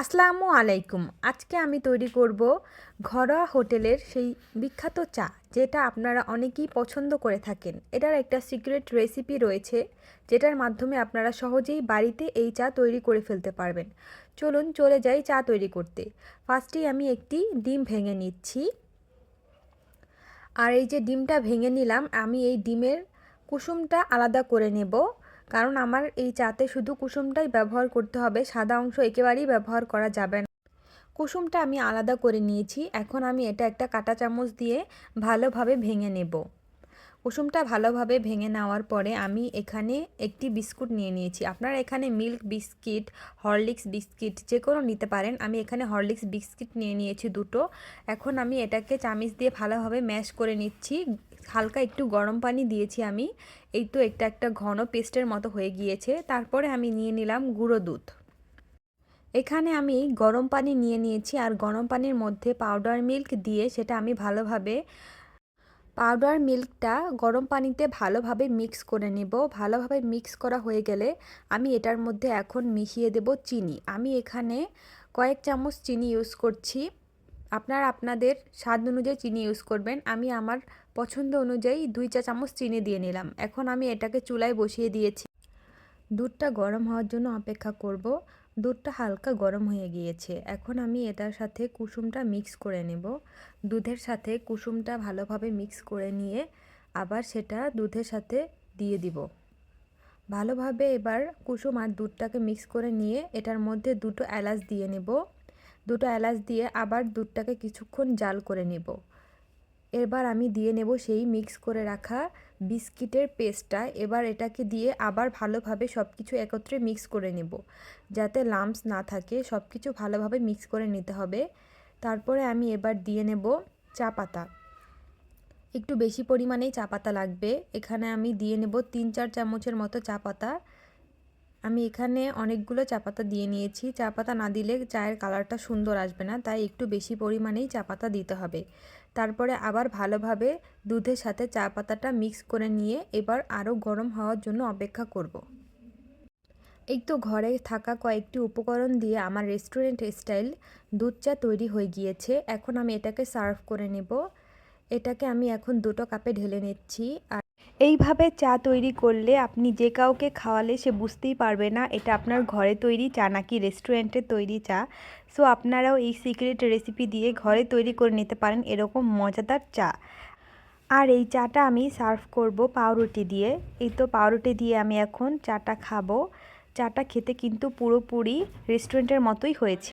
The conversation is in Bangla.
আসসালামু আলাইকুম। আজকে আমি তৈরি করব ঘরোয়া হোটেলের সেই বিখ্যাত চা, যেটা আপনারা অনেকেই পছন্দ করে থাকেন। এটার একটা সিক্রেট রেসিপি রয়েছে, যেটার মাধ্যমে আপনারা সহজেই বাড়িতে এই চা তৈরি করে ফেলতে পারবেন। চলুন, চলে যাই চা তৈরি করতে। ফার্স্টেই আমি একটি ডিম ভেঙে নিচ্ছি। আর এই যে ডিমটা ভেঙে নিলাম, আমি এই ডিমের কুসুমটা আলাদা করে নেব। কারণ আমার এই চাতে শুধু কুসুমটাই ব্যবহার করতে হবে, সাদা অংশ একেবারেই ব্যবহার করা যাবে না। কুসুমটা আমি আলাদা করে নিয়েছি, এখন আমি এটা একটা কাঁটা চামচ দিয়ে ভালোভাবে ভেঙে নেব। কুসুমটা ভালোভাবে ভেঙে নেওয়ার পরে আমি এখানে একটি বিস্কুট নিয়ে নিয়েছি। আপনারা এখানে মিল্ক বিস্কিট, হরলিক্স বিস্কিট যে কোনো নিতে পারেন, আমি এখানে হরলিক্স বিস্কিট নিয়ে নিয়েছি দুটো। এখন আমি এটাকে চামিচ দিয়ে ভালোভাবে ম্যাশ করে নিচ্ছি। হালকা একটু গরম পানি দিয়েছি আমি। এই তো একটা একটা ঘন পেস্টের মতো হয়ে গিয়েছে। তারপরে আমি নিয়ে নিলাম গুঁড়ো দুধ। এখানে আমি গরম পানি নিয়ে নিয়েছি আর গরম পানির মধ্যে পাউডার মিল্ক দিয়ে সেটা আমি ভালোভাবে, পাউডার মিল্কটা গরম পানিতে ভালোভাবে মিক্স করে নেব। ভালোভাবে মিক্স করা হয়ে গেলে আমি এটার মধ্যে এখন মিশিয়ে দেব চিনি। আমি এখানে কয়েক চামচ চিনি ইউজ করছি। আপনার আপনাদের স্বাদ অনুযায়ী চিনি ইউজ করবেন। আমি আমার পছন্দ অনুযায়ী দুই চা চামচ চিনি দিয়ে নিলাম। এখন আমি এটাকে চুলায় বসিয়ে দিয়েছি। দুধটা গরম হওয়ার জন্য অপেক্ষা করব। দুধটা হালকা গরম হয়ে গিয়েছে। এখন আমি এটার সাথে কুসুমটা মিক্স করে নেব। দুধের সাথে কুসুমটা ভালোভাবে মিক্স করে নিয়ে আবার সেটা দুধের সাথে দিয়ে দিব। ভালোভাবে এবার কুসুম আর দুধটাকে মিক্স করে নিয়ে এটার মধ্যে দুটো এলাচ দিয়ে নেব। দুটো এলাচ দিয়ে আবার দুধটাকে কিছুক্ষণ জাল করে নেব। এবার আমি দিয়ে নেব সেই মিক্স করে রাখা বিস্কিটের পেস্টটা। এবার এটাকে দিয়ে আবার ভালোভাবে সব কিছু একত্রে মিক্স করে নেব। যাতে লাম্পস না থাকে সব কিছু ভালোভাবে মিক্স করে নিতে হবে। তারপরে আমি এবার দিয়ে নেব চা পাতা। একটু বেশি পরিমাণেই চা পাতা লাগবে। এখানে আমি দিয়ে নেব তিন চার চামচের মতো চা পাতা। আমি এখানে অনেকগুলো চা পাতা দিয়ে নিয়েছি। চা পাতা না দিলে চায়ের কালারটা সুন্দর আসবে না, তাই একটু বেশি পরিমাণেই চা পাতা দিতে হবে। তারপরে আবার ভালোভাবে দুধের সাথে চা পাতাটা মিক্স করে নিয়ে এবার আরও গরম হওয়ার জন্য অপেক্ষা করব। এই তো ঘরে থাকা কয়েকটি উপকরণ দিয়ে আমার রেস্টুরেন্ট স্টাইল দুধ চা তৈরি হয়ে গিয়েছে। এখন আমি এটাকে সার্ভ করে নেব। এটাকে আমি এখন দুটো কাপে ঢেলে নিচ্ছি আর এইভাবে চা তৈরি করলে আপনি যে কাউকে খাওয়ালে সে বুঝতেই পারবে না, এটা আপনার ঘরে তৈরি চা নাকি রেস্টুরেন্টের তৈরি চা। সো আপনারাও এই সিক্রেট রেসিপি দিয়ে ঘরে তৈরি করে নিতে পারেন এরকম মজাদার চা। আর এই চাটা আমি সার্ভ করব পাউরুটি দিয়ে। এই তো পাউরুটি দিয়ে আমি এখন চাটা খাব। চাটা খেতে কিন্তু পুরোপুরি রেস্টুরেন্টের মতোই হয়েছে।